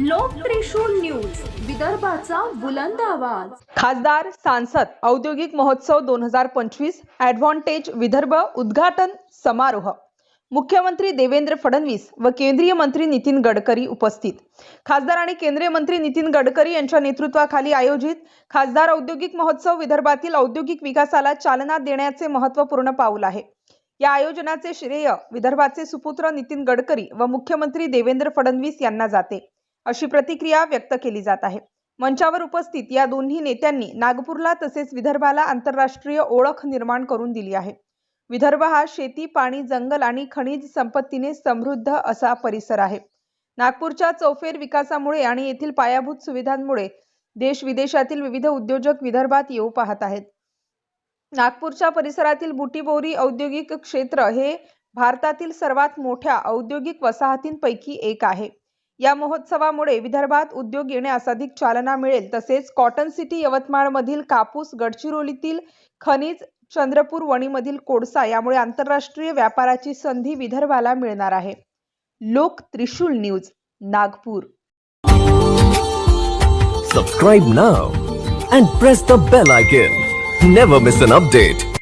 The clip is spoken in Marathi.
लोक त्रिशूल न्यूज विदर्भाचा बुलंद आवाज. खासदार सांसद औद्योगिक महोत्सव दोन हजार पंचवीस ऍडव्हान्टेज विदर्भ उद्घाटन समारोह. मुख्यमंत्री देवेंद्र फडणवीस व केंद्रीय मंत्री नितीन गडकरी उपस्थित. खासदार आणि केंद्रीय मंत्री नितीन गडकरी यांच्या नेतृत्वाखाली आयोजित खासदार औद्योगिक महोत्सव विदर्भातील औद्योगिक विकासाला चालना देण्याचे महत्त्वपूर्ण पाऊल आहे. या आयोजनाचे श्रेय विदर्भाचे सुपुत्र नितीन गडकरी व मुख्यमंत्री देवेंद्र फडणवीस यांना जाते. अशी प्रतिक्रिया व्यक्त केली जात आहे. मंचावर उपस्थित या दोन्ही नेत्यांनी नागपूरला तसेच विदर्भाला आंतरराष्ट्रीय ओळख निर्माण करून दिली आहे. विदर्भ हा शेती पाणी जंगल आणि खनिज संपत्तीने समृद्ध असा परिसर आहे. नागपूरच्या चौफेर विकासामुळे आणि येथील पायाभूत सुविधांमुळे देश विदेशातील विविध उद्योजक विदर्भात येऊ पाहत आहेत. नागपूरच्या परिसरातील बुटीबोरी औद्योगिक क्षेत्र हे भारतातील सर्वात मोठ्या औद्योगिक वसाहतींपैकी एक आहे. या महोत्सवामुळे विदर्भात उद्योग येण्यास अधिक चालना मिळेल. तसेच कॉटन सिटी यवतमाळमधील कापूस गडचिरोलीतील खनिज चंद्रपूर वणीमधील कोळसा यामुळे आंतरराष्ट्रीय व्यापाराची संधी विदर्भाला मिळणार आहे. Lok Trishul news Nagpur. Subscribe now and press the bell icon never miss an update